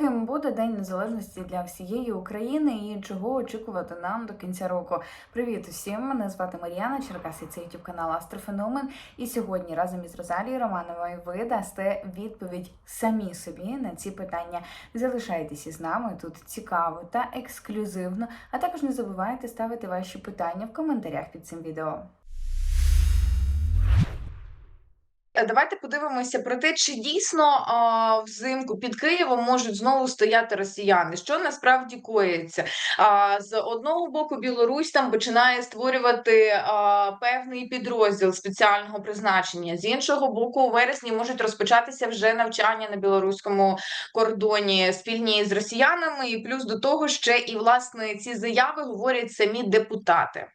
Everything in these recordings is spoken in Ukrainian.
Яким буде День Незалежності для всієї України і чого очікувати нам до кінця року? Привіт усім! Мене звати Мар'яна Черкас і це YouTube канал Астрофеномен. І сьогодні разом із Розалією Романовою ви дасте відповідь самі собі на ці питання. Залишайтесь із нами тут цікаво та ексклюзивно. А також не забувайте ставити ваші питання в коментарях під цим відео. Давайте подивимося про те, чи дійсно взимку під Києвом можуть знову стояти росіяни. Що насправді коїться? З одного боку, Білорусь там починає створювати певний підрозділ спеціального призначення. З іншого боку, у вересні можуть розпочатися вже навчання на білоруському кордоні спільні з росіянами, і плюс до того ще і власне ці заяви говорять самі депутати.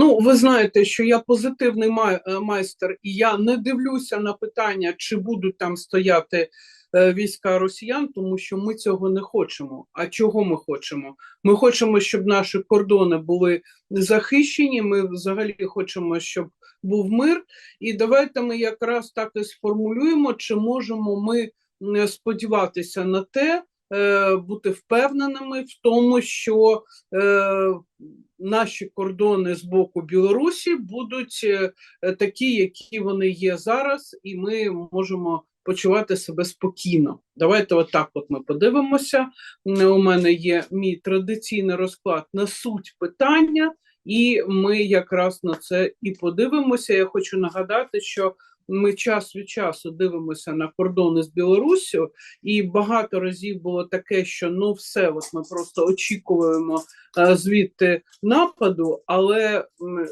Ну, ви знаєте, що я позитивний май- е, майстер, і я не дивлюся на питання, чи будуть там стояти е, війська росіян, тому що ми цього не хочемо. А чого ми хочемо? Ми хочемо, щоб наші кордони були захищені. Ми взагалі хочемо, щоб був мир. І давайте ми якраз так і сформулюємо, чи можемо ми сподіватися на те, бути впевненими в тому, що е, наші кордони з боку Білорусі будуть е, е, такі, які вони є зараз, і ми можемо почувати себе спокійно. Давайте отак от ми подивимося. У мене є мій традиційний розклад на суть питання, і ми якраз на це і подивимося. Я хочу нагадати, що ми час від часу дивимося на кордони з Білоруссю, і багато разів було таке, що ну все, от ми просто очікуємо е, звідти нападу, але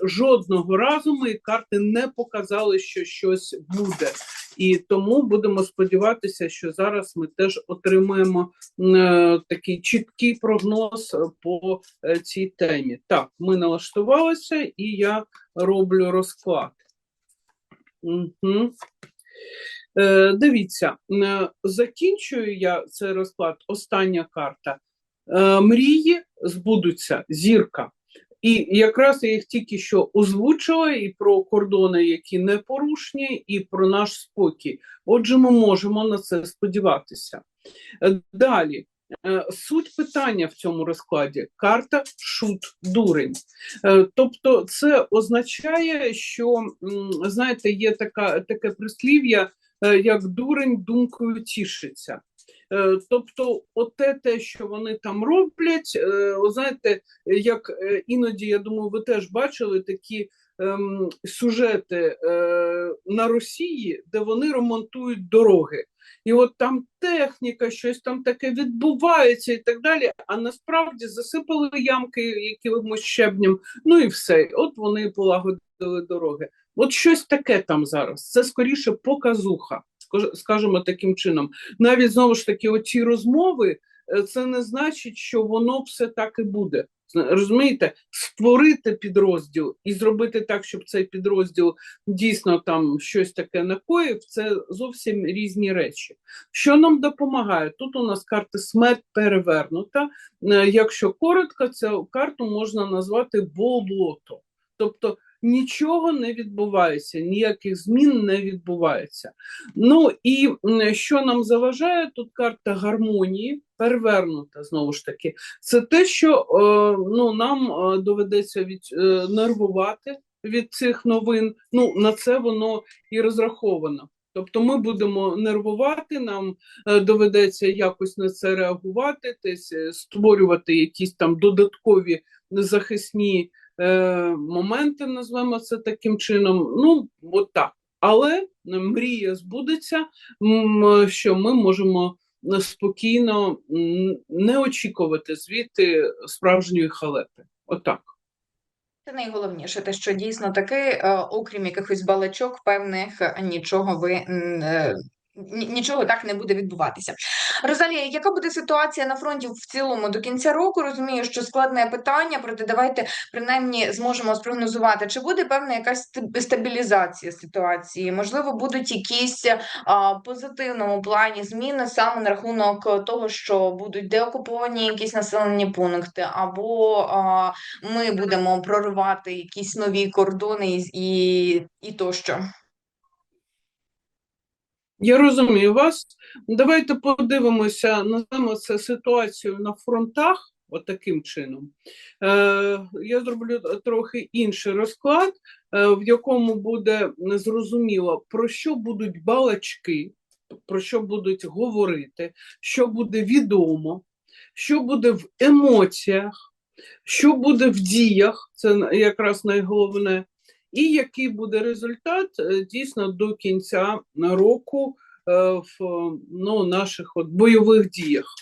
жодного разу мої карти не показали, що щось буде. І тому будемо сподіватися, що зараз ми теж отримаємо е, такий чіткий прогноз по е, цій темі. Так, ми налаштувалися, і я роблю розклад. Угу. Е, дивіться, е, закінчую я цей розклад. Остання карта. Е, мрії збудуться, зірка. І якраз я їх тільки що озвучила і про кордони, які непорушні, і про наш спокій. Отже, ми можемо на це сподіватися. Е, Далі. Е, Суть питання в цьому розкладі карта шут дурень. Е, Тобто, це означає, що знаєте, є така таке прислів'я, е, як дурень думкою тішиться. Тобто, оте те, що вони там роблять, знаєте, як іноді, я думаю, ви теж бачили такі ем, сюжети е, на Росії, де вони ремонтують дороги. І от там техніка, щось там таке відбувається і так далі. А насправді засипали ямки якимось щебнем, ну і все. От вони і полагодили дороги. От щось таке там зараз. Це скоріше показуха, скаж- скажімо таким чином. Навіть знову ж таки, оці розмови, це не значить, що воно все так і буде. Розумієте, створити підрозділ і зробити так, щоб цей підрозділ дійсно там щось таке накоїв, це зовсім різні речі. Що нам допомагає? Тут у нас карта смерть перевернута. Е, Якщо коротко, цю карту можна назвати болото. Тобто нічого не відбувається, ніяких змін не відбувається. Ну і що нам заважає? Тут карта гармонії, перевернута знову ж таки. Це те, що е, ну, нам е, доведеться від, е, нервувати від цих новин. Ну, на це воно і розраховано. Тобто ми будемо нервувати, нам доведеться якось на це реагувати, десь створювати якісь там додаткові захисні е, моменти, назвемо це таким чином. Ну, от так. Але мрія збудеться, що ми можемо е, спокійно не очікувати звідти справжньої халепи. Отак. Це найголовніше, те, що дійсно таки, е, окрім якихось балачок, певних нічого ви нічого так не буде відбуватися. Розалія, яка буде ситуація на фронті в цілому до кінця року? Розумію, що складне питання, проте давайте принаймні зможемо спрогнозувати, чи буде певна якась стабілізація ситуації? Можливо, будуть якісь а, позитивному плані зміни саме на рахунок того, що будуть деокуповані якісь населені пункти, або а, ми будемо проривати якісь нові кордони і, і, і тощо. Я розумію вас. Давайте подивимося, назвемо це ситуацію на фронтах, от таким чином. Е, я зроблю трохи інший розклад, е, в якому буде зрозуміло, про що будуть балачки, про що будуть говорити, що буде відомо, що буде в емоціях, що буде в діях, це якраз найголовне, і який буде результат е, дійсно до кінця року е, в ну, наших от бойових діях.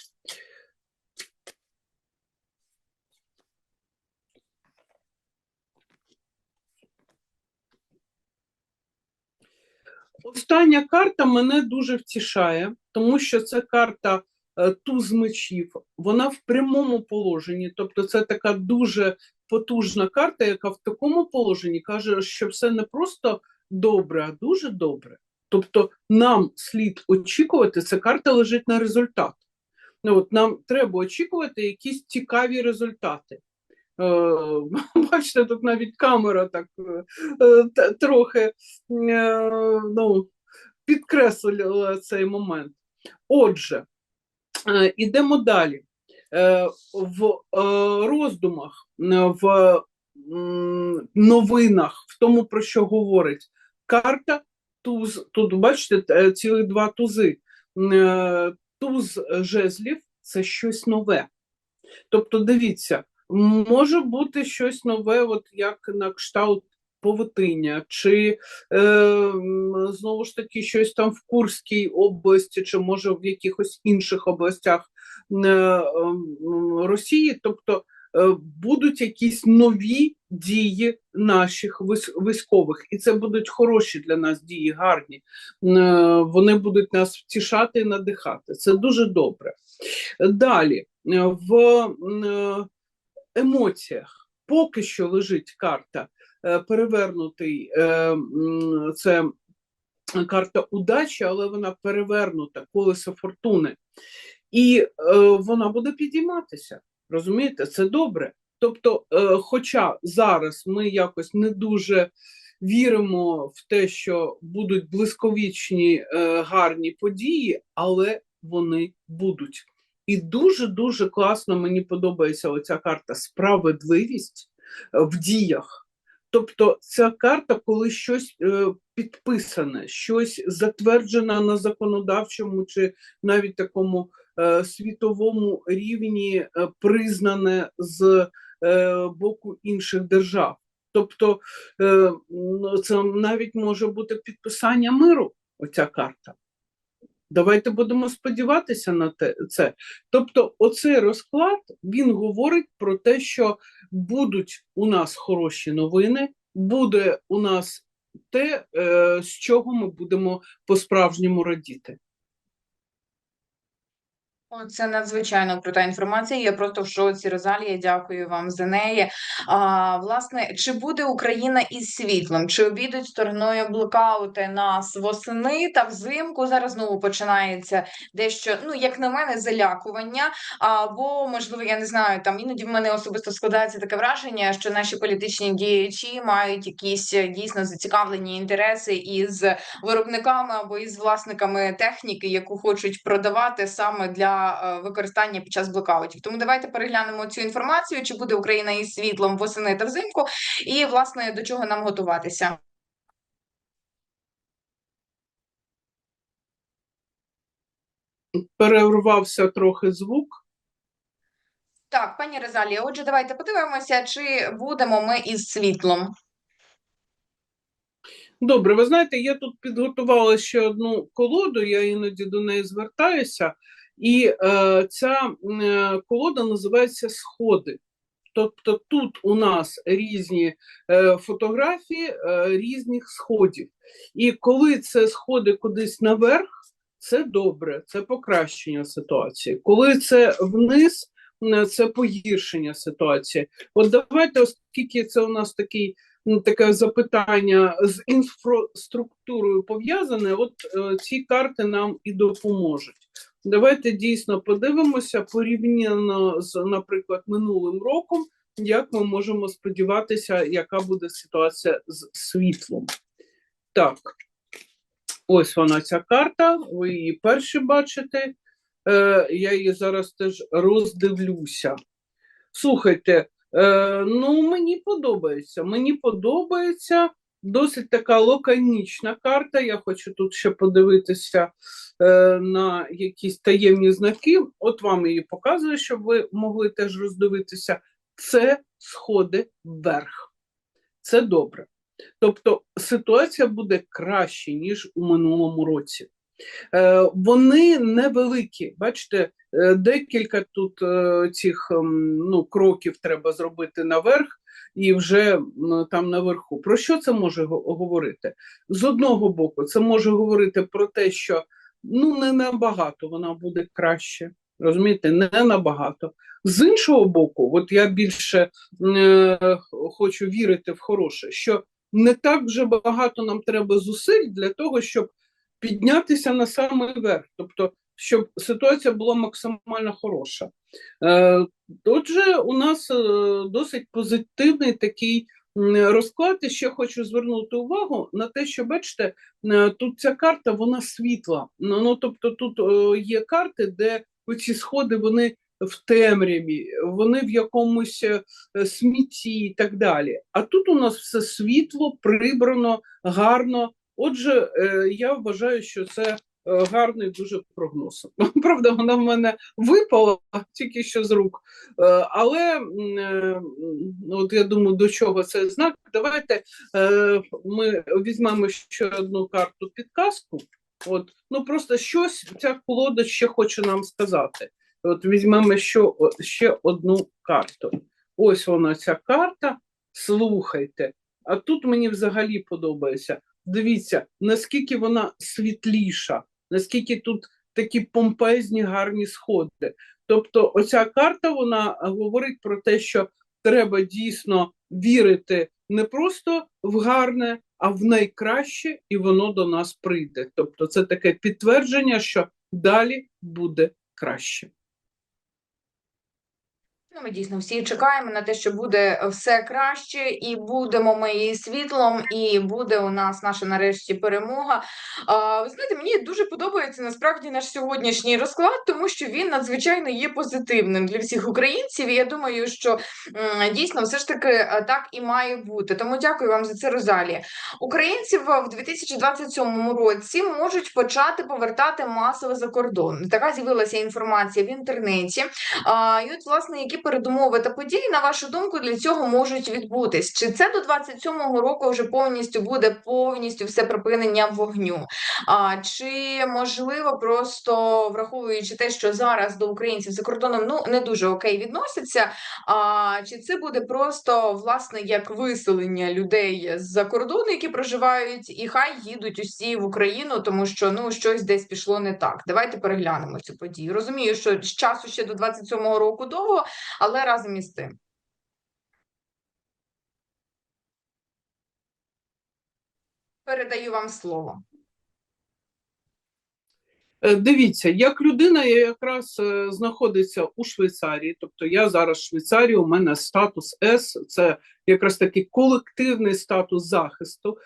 Остання карта мене дуже втішає, тому що це карта туз мечів. Вона в прямому положенні, тобто це така дуже потужна карта, яка в такому положенні каже, що все не просто добре, а дуже добре. Тобто нам слід очікувати, ця карта лежить на результат. Ну, от нам треба очікувати якісь цікаві результати. Е, бачите, тут навіть камера так е, е, трохи е, ну, підкреслила цей момент. Отже, е, ідемо далі. Е, в е, роздумах, е, в новинах, в тому, про що говорить карта, туз, тут бачите, е, цілі два тузи. Е, Туз жезлів це щось нове. Тобто, дивіться, може бути щось нове, от як на кшталт Повитиння, чи е, знову ж таки щось там в Курській області, чи може в якихось інших областях е, м, Росії. Тобто е, будуть якісь нові дії наших військових, і це будуть хороші для нас дії, гарні. Е, Вони будуть нас втішати і надихати. Це дуже добре. Далі е, в е, емоціях поки що лежить карта е, перевернутий. е, Це карта удачі, але вона перевернута, колесо фортуни. І е, вона буде підійматися. Розумієте, це добре. Тобто, е, хоча зараз ми якось не дуже віримо в те, що будуть блисковічні е, гарні події, але вони будуть. І дуже дуже класно мені подобається оця карта справедливість е, в діях. Тобто, ця карта, коли щось е, підписане, щось затверджене на законодавчому чи навіть такому е, світовому рівні, е, признане з боку інших держав. Тобто, ну, це навіть може бути підписання миру, оця карта. Давайте будемо сподіватися на те, це. Тобто, оцей розклад він говорить про те, що будуть у нас хороші новини, буде у нас те, е, з чого ми будемо по-справжньому радіти. Це надзвичайно крута інформація. Я просто в шоці Розалія. Дякую вам за неї. А, власне, чи буде Україна із світлом? Чи обійдуть стороною блокаути нас восени та взимку? Зараз знову починається дещо, ну як на мене, залякування. Або можливо, я не знаю, там іноді в мене особисто складається таке враження, що наші політичні діячі мають якісь е, дійсно зацікавлені інтереси із виробниками або із власниками техніки, яку хочуть продавати саме для е, використання під час блокаутів. Тому давайте переглянемо цю інформацію, чи буде Україна із світлом восени та взимку, і власне до чого нам готуватися. Перервався трохи звук. Так, пані Резалія, отже, давайте подивимося, чи будемо ми із світлом. Добре, ви знаєте, я тут підготувала ще одну колоду, я іноді до неї звертаюся, і е, ця е, колода називається Сходи. Тобто тут у нас різні е, фотографії е, різних сходів. І коли це сходи кудись наверх, це добре, це покращення ситуації. Коли це вниз, це погіршення ситуації. От давайте, оскільки це у нас такий таке запитання з інфраструктурою пов'язане, от е, ці карти нам і допоможуть. Давайте дійсно подивимося порівняно з, наприклад, минулим роком, як ми можемо сподіватися, яка буде ситуація з світлом. Так, Ось вона ця карта, ви її перші бачите. Е, я її зараз теж роздивлюся. Слухайте, е, ну мені подобається. Мені подобається досить така лаконічна карта. Я хочу тут ще подивитися е, на якісь таємні знаки. От вам її показую, щоб ви могли теж роздивитися. Це сходи вверх. Це добре. Тобто ситуація буде краще, ніж у минулому році. Е, вони невеликі. Бачите, е, декілька тут е, цих ем, ну, кроків треба зробити наверх, і вже там наверху. Про що це може говорити? З одного боку, це може говорити про те, що ну не набагато вона буде краще. Розумієте, не набагато. З іншого боку, от я більше е, хочу вірити в хороше, що не так вже багато нам треба зусиль для того, щоб піднятися на самий верх, тобто, щоб ситуація була максимально хороша. Е, отже, у нас е, досить позитивний такий розклад. І ще хочу звернути увагу на те, що бачите, е, тут ця карта вона світла. Ну, ну тобто, тут є карти, де оці сходи вони в темряві, вони в якомусь смітті і так далі. А тут у нас все світло, прибрано, гарно. Отже, я вважаю, що це гарний дуже прогноз. Правда, вона в мене випала тільки що з рук. Е, Але е, от я думаю, до чого це знак. Давайте е, ми візьмемо ще одну карту підказку. От, ну просто щось ця колода ще хоче нам сказати. От візьмемо ще, ще одну карту. Ось вона ця карта. Слухайте. А тут мені взагалі подобається. Дивіться, наскільки вона світліша, наскільки тут такі помпезні гарні сходи. Тобто, оця карта вона говорить про те, що треба дійсно вірити не просто в гарне, а в найкраще, і воно до нас прийде. Тобто, це таке підтвердження, що далі буде краще. Ну, ми дійсно всі чекаємо на те, що буде все краще, і будемо ми і світлом, і буде у нас наша нарешті перемога. А, ви знаєте, мені дуже подобається насправді наш сьогоднішній розклад, тому що він надзвичайно є позитивним для всіх українців. І я думаю, що дійсно все ж таки е, так і має бути. Тому дякую вам за це, Розалія. Українців в 2027 році можуть почати повертати масово за кордон. Така з'явилася інформація в інтернеті. А, і от, власне, які передумови та події, на вашу думку, для цього можуть відбутись? Чи це до 27-го року вже повністю буде повністю все припинення вогню? А, чи можливо, просто враховуючи те, що зараз до українців за кордоном ну не дуже окей відносяться? А, чи це буде просто власне як виселення людей з-за кордону, які проживають, і хай їдуть усі в Україну, тому що ну щось десь пішло не так. Давайте переглянемо цю подію. Розумію, що з часу ще до 27-го року довго, але разом із тим. Передаю вам слово. Е, Дивіться, як людина я якраз е, знаходиться у Швейцарії, тобто я зараз в Швейцарії, у мене статус С, це якраз такий колективний статус захисту,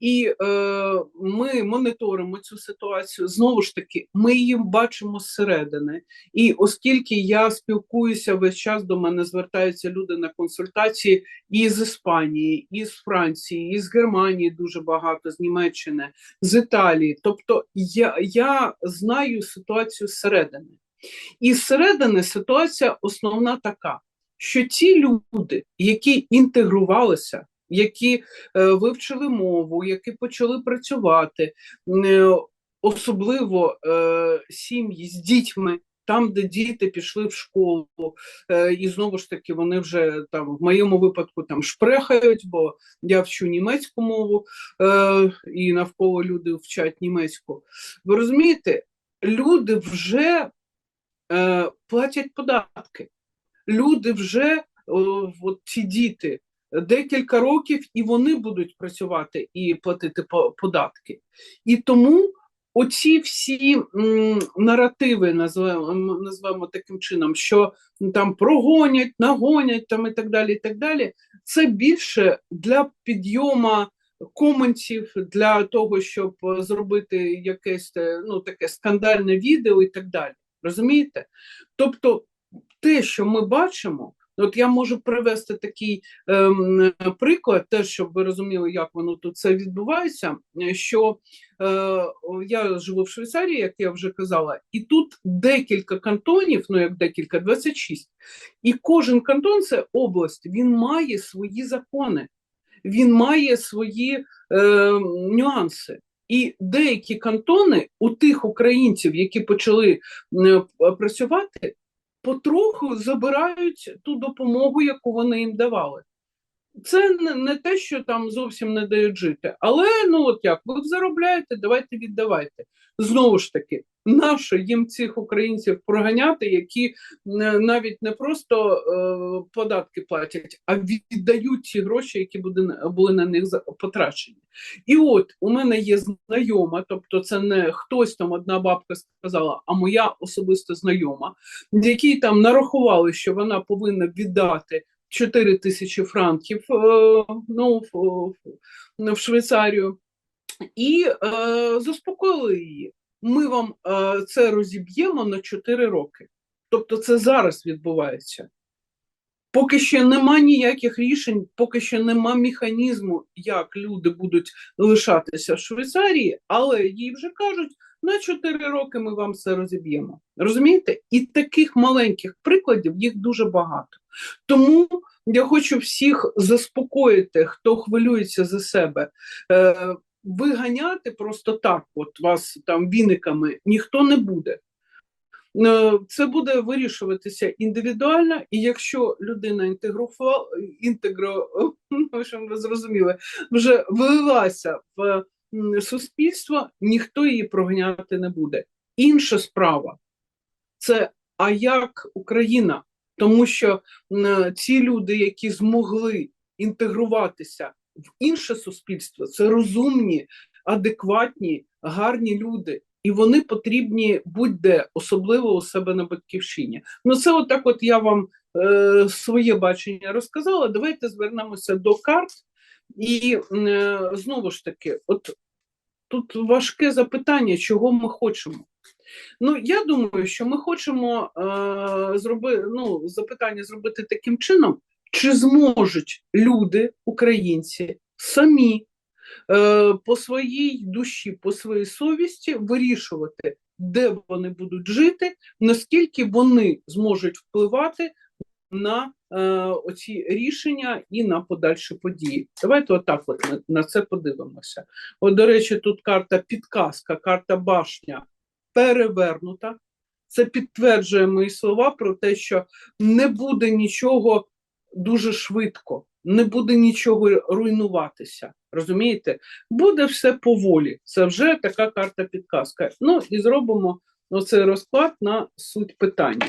і е, ми моніторимо цю ситуацію. Знову ж таки, ми її бачимо зсередини. І оскільки я спілкуюся весь час, до мене звертаються люди на консультації і з Іспанії, і з Франції, і з Германії дуже багато, з Німеччини з Італії. Тобто я, я знаю ситуацію зсередини. І зсередини ситуація основна така, що ті люди, які інтегрувалися, які е, вивчили мову, які почали працювати, е, особливо е, сім'ї з дітьми. Там, де діти пішли в школу, і знову ж таки вони вже там в моєму випадку там шпрехають, бо я вчу німецьку мову, е, і навколо люди вчать німецьку. Ви розумієте, люди вже е, платять податки. Люди вже, от ці діти, декілька років, і вони будуть працювати і платити податки. І тому оці всі наративи, назвемо, назвемо таким чином, що там прогонять, нагонять там, і так далі, і так далі, це більше для підйому коментів, для того, щоб е, зробити якесь е, ну, таке скандальне відео і так далі. Розумієте? Тобто, те, що ми бачимо, от я можу привести такий ем, приклад, теж щоб ви розуміли, як воно тут це відбувається. Що е, я живу в Швейцарії, як я вже казала, і тут декілька кантонів, ну як декілька, 26, і кожен кантон це область, він має свої закони, він має свої е, нюанси. І деякі кантони у тих українців, які почали працювати, потроху забирають ту допомогу, яку вони їм давали. Це не, не те, що там зовсім не дають жити. Але ну от як, ви заробляєте, давайте віддавайте. Знову ж таки, нащо їм цих українців проганяти, які навіть не просто е, податки платять, а віддають ті гроші, які буде, були на них потрачені. І от у мене є знайома, тобто це не хтось там одна бабка сказала, а моя особиста знайома, якій там нарахували, що вона повинна віддати 4 тисячі франків е, ну, в, Швейцарію, і е, заспокоїли її. Ми вам е, це розіб'ємо на 4 роки. Тобто це зараз відбувається. Поки ще нема ніяких рішень, поки ще нема механізму, як люди будуть лишатися в Швейцарії, але їй вже кажуть, на 4 роки ми вам це розіб'ємо. Розумієте? І таких маленьких прикладів їх дуже багато. Тому я хочу всіх заспокоїти, хто хвилюється за себе. Е, виганяти просто так, от вас там віниками, ніхто не буде. Е, Це буде вирішуватися індивідуально, і якщо людина інтегрувала, інтегро, ви зрозуміли, вже влилася в суспільство, ніхто її проганяти не буде. Інша справа це а як Україна? Тому що ці люди, які змогли інтегруватися в інше суспільство, це розумні, адекватні, гарні люди. І вони потрібні будь-де, особливо у себе на батьківщині. Ну, це отак, от я вам е, своє бачення розказала. Давайте звернемося до карт. І е, знову ж таки, от тут важке запитання, чого ми хочемо. Ну, я думаю, що ми хочемо е, зроби, ну, запитання зробити таким чином, чи зможуть люди, українці, самі е, по своїй душі, по своїй совісті вирішувати, де вони будуть жити, наскільки вони зможуть впливати на е, оці рішення і на подальші події. Давайте отак от на, на це подивимося. От, до речі, тут карта підказка, карта башня перевернута. Це підтверджує мої слова про те, що не буде нічого дуже швидко, не буде нічого руйнуватися. Розумієте? Буде все поволі. Це вже така карта підказка. Ну і зробимо оцей розклад на суть питання.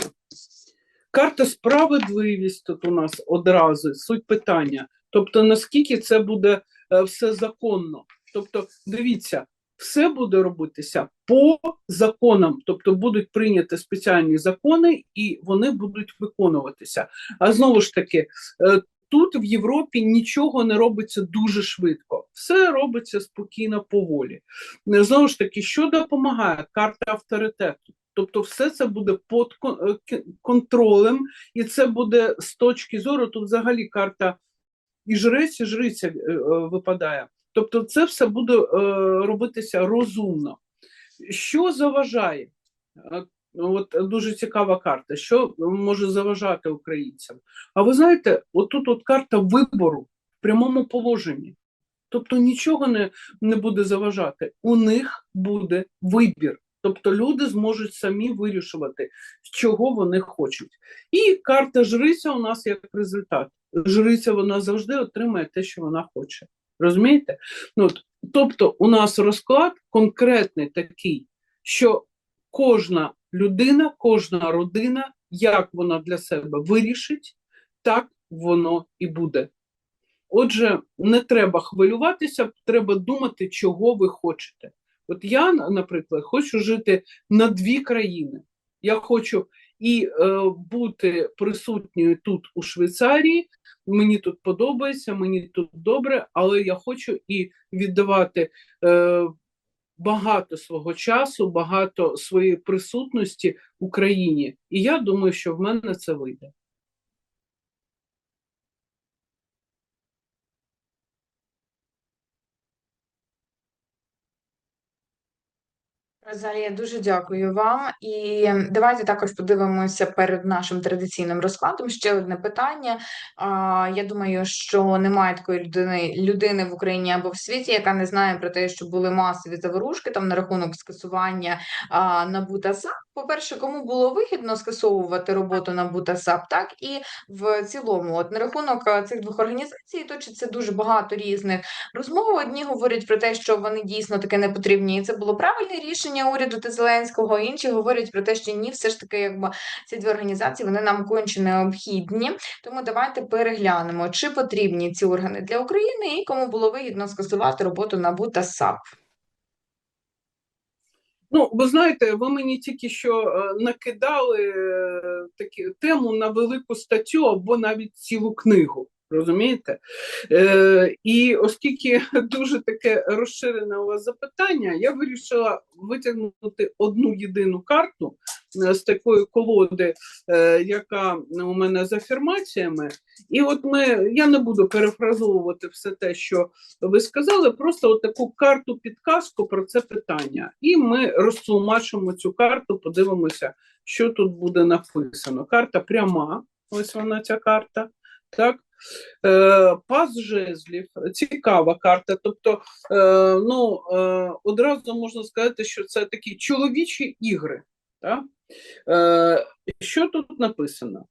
Карта справедливість тут у нас одразу, суть питання. Тобто, наскільки це буде е, все законно. Тобто, дивіться, все буде робитися по законам, тобто будуть прийняті спеціальні закони і вони будуть виконуватися. А знову ж таки, е, тут в Європі нічого не робиться дуже швидко, все робиться спокійно поволі. Знову ж таки, що допомагає? Карта авторитету. Тобто, все це буде під е, контролем, і це буде з точки зору. Тут взагалі карта і жрець, і жриця е, е, випадає. Тобто, це все буде робитися розумно. Що заважає? От дуже цікава карта. Що може заважати українцям? А ви знаєте, отут от карта вибору в прямому положенні. Тобто нічого не, не буде заважати. У них буде вибір. Тобто люди зможуть самі вирішувати, чого вони хочуть. І карта жриця у нас як результат. Жриця вона завжди отримає те, що вона хоче. Розумієте? Ну, тобто, у нас розклад конкретний такий, що кожна людина, кожна родина, як вона для себе вирішить, так воно і буде. Отже, не треба хвилюватися, треба думати, чого ви хочете. От я, наприклад, хочу жити на дві країни. Я хочу і е, бути присутньою тут у Швейцарії, мені тут подобається, мені тут добре, але я хочу і віддавати е, багато свого часу, багато своєї присутності Україні. І я думаю, що в мене це вийде. Розалія, дуже дякую вам. І давайте також подивимося перед нашим традиційним розкладом ще одне питання. Я думаю, що немає такої людини, людини в Україні або в світі, яка не знає про те, що були масові заворушки там на рахунок скасування НАБУ та САП. По-перше, кому було вигідно скасовувати роботу НАБУ та САП, так і в цілому, от на рахунок цих двох організацій, точиться дуже багато різних розмов. Одні говорять про те, що вони дійсно таки не потрібні, і це було правильне рішення уряду та Зеленського. Інші говорять про те, що ні, все ж таки, якби ці дві організації вони нам конче необхідні. Тому давайте переглянемо, чи потрібні ці органи для України і кому було вигідно скасувати роботу НАБУ та САП. Ну, ви знаєте, ви мені тільки що е, накидали е, такі тему на велику статтю або навіть цілу книгу. Розумієте? Е, і оскільки дуже таке розширене у вас запитання, я вирішила витягнути одну єдину карту е, з такої колоди, е, яка у мене з афірмаціями. І от ми, я не буду перефразовувати все те, що ви сказали, просто от таку карту підказку про це питання. І ми розтлумачимо цю карту, подивимося, що тут буде написано. Карта пряма, ось вона ця карта. Так, Пас жезлів, цікава карта. Тобто, е, ну, е, одразу можна сказати, що це такі чоловічі ігри. Так? Е, Що тут написано?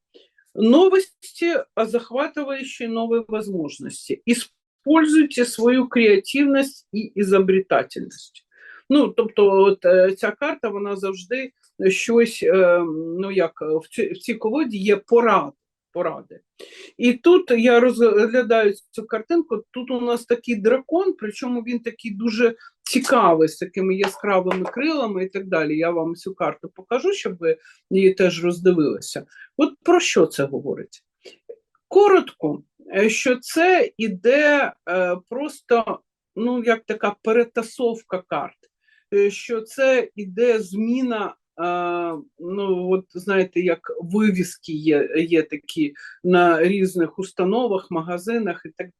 Новости, захватывающие новые возможности. Используйте свою креативність і ізобретательність. Ну, тобто, от е, ця карта, вона завжди щось, е, ну як в цій, колоді є поради. Поради. І тут я розглядаю цю картинку. Тут у нас такий дракон, причому він такий дуже цікавий, з такими яскравими крилами і так далі. Я вам цю карту покажу, щоб ви її теж роздивилися. От про що це говорить? Коротко, е, що це іде е, просто ну, як така перетасовка карт, е, що це іде зміна. Ну, от знаєте, як вивіски є, є такі на різних установах, магазинах і так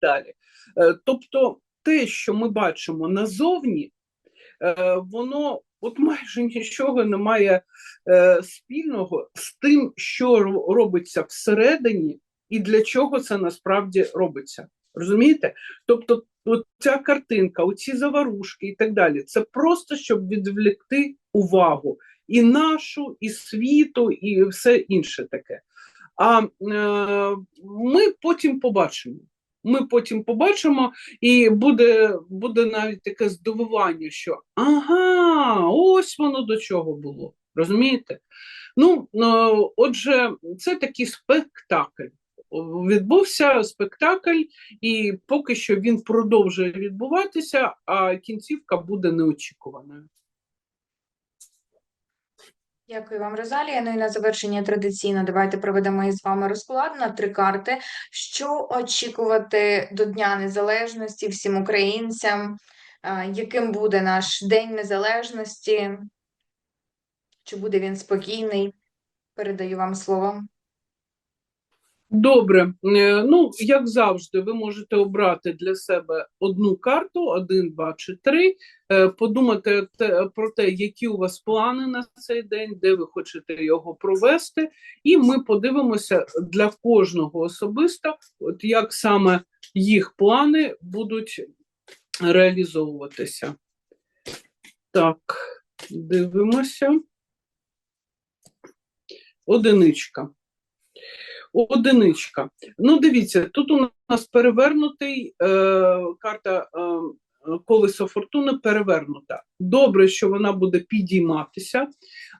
далі. Uh, тобто, те, що ми бачимо назовні, uh, воно от майже нічого не має спільного з тим, що робиться всередині, і для чого це насправді робиться. Розумієте? Тобто, ця картинка, оці заварушки і так далі, це просто щоб відвлекти увагу і нашу, і світу, і все інше таке. А е, ми потім побачимо. Ми потім побачимо, і буде буде навіть таке здивування, що ага, ось воно до чого було. Розумієте? Ну, е, отже, це такий спектакль відбувся спектакль, і поки що він продовжує відбуватися, а кінцівка буде неочікуваною. Дякую вам, Розалія. Ну і на завершення традиційно давайте проведемо із вами розклад на три карти. Що очікувати до Дня Незалежності всім українцям? Яким буде наш День Незалежності? Чи буде він спокійний? Передаю вам слово. Добре, ну як завжди, ви можете обрати для себе одну карту, один, два чи три, подумати про те, які у вас плани на цей день, де ви хочете його провести, і ми подивимося для кожного особисто, от як саме їх плани будуть реалізовуватися. Так, дивимося. Одиничка. Одиничка. Ну, дивіться, тут у нас перевернутий е, карта е, колесо фортуни перевернута. Добре, що вона буде підійматися,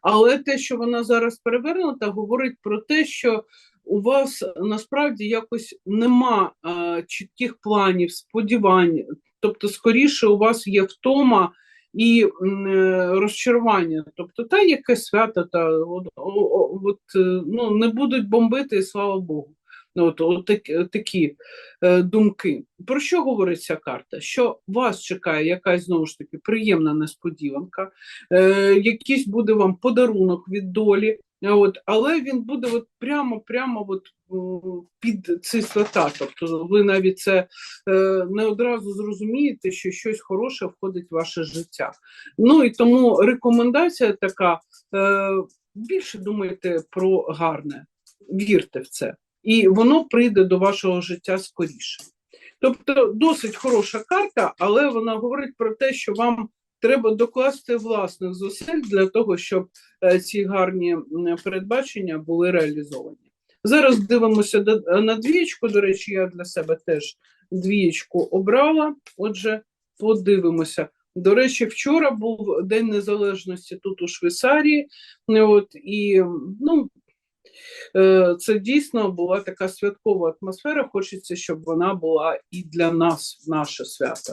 але те, що вона зараз перевернута, говорить про те, що у вас насправді якось нема е, чітких планів, сподівань. Тобто, скоріше, у вас є втома і е, розчарування. Тобто, та яке свято, та от, от, ну, не будуть бомбити, і слава Богу. Ну, От, от такі, такі е, думки. Про що говорить ця карта? Що вас чекає якась знову ж таки приємна несподіванка, е, якийсь буде вам подарунок від долі, е, от, але він буде от прямо прямо от, під ці свята. Тобто ви навіть це е, не одразу зрозумієте, що щось хороше входить в ваше життя. Ну і тому рекомендація така: е, більше думайте про гарне, вірте в це і воно прийде до вашого життя скоріше. Тобто досить хороша карта, але вона говорить про те, що вам треба докласти власних зусиль для того, щоб е, ці гарні передбачення були реалізовані. Зараз дивимося до- на двієчку. До речі, я для себе теж двієчку обрала. Отже, подивимося. До речі, вчора був День Незалежності тут у Швейцарії. От, і ну, Е, це дійсно була така святкова атмосфера. Хочеться, щоб вона була і для нас, наше свято.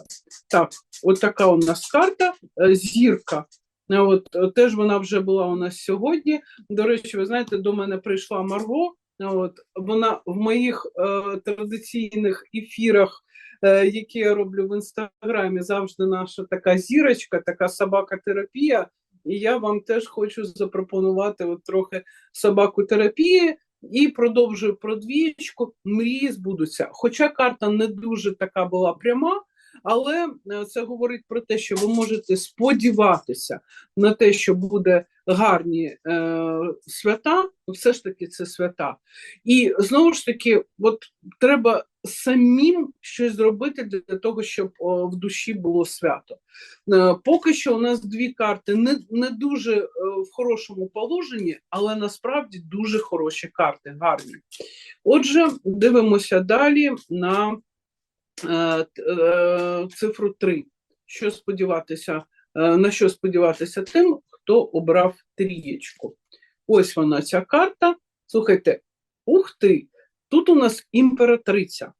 Так, от така у нас карта, е, зірка. Е, От е, теж вона вже була у нас сьогодні. До речі, ви знаєте, до мене прийшла Марго. Е, От вона в моїх е, традиційних ефірах, е, які я роблю в інстаграмі, завжди наша така зірочка, така собака-терапія. І я вам теж хочу запропонувати от трохи собаку терапії і продовжую продвічку. Мрії збудуться. Хоча карта не дуже така була пряма, але е, це говорить про те, що ви можете сподіватися на те, що буде гарні е, свята, все ж таки це свята. І знову ж таки, от треба самим щось зробити для того, щоб о, в душі було свято. Е, Поки що у нас дві карти не, не дуже е, в хорошому положенні, але насправді дуже хороші карти, гарні. Отже, дивимося далі на цифру 3. Що сподіватися, е, на що сподіватися тим, хто обрав трієчку. Ось вона, ця карта. Слухайте, ух ти! Тут у нас імператриця.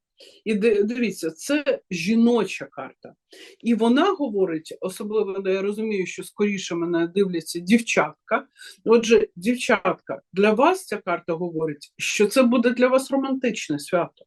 І дивіться, це жіноча карта. І вона говорить, особливо де я розумію, що скоріше мене дивляться дівчатка. Отже, дівчатка, для вас ця карта говорить, що це буде для вас романтичне свято.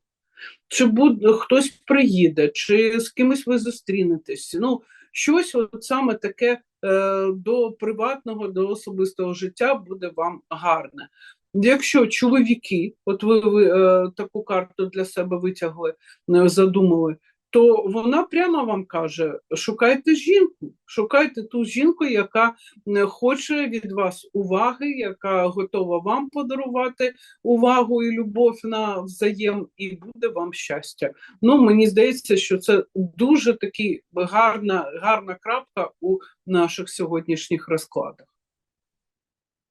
Чи буде хтось приїде, чи з кимось ви зустрінетесь. Ну, щось от саме таке е, до приватного, до особистого життя буде вам гарне. Якщо чоловіки, от ви, ви е, таку карту для себе витягли, е, задумали, то вона прямо вам каже: шукайте жінку, шукайте ту жінку, яка е, хоче від вас уваги, яка готова вам подарувати увагу і любов на взаєм, і буде вам щастя. Ну, мені здається, що це дуже таки гарна, гарна крапка у наших сьогоднішніх розкладах.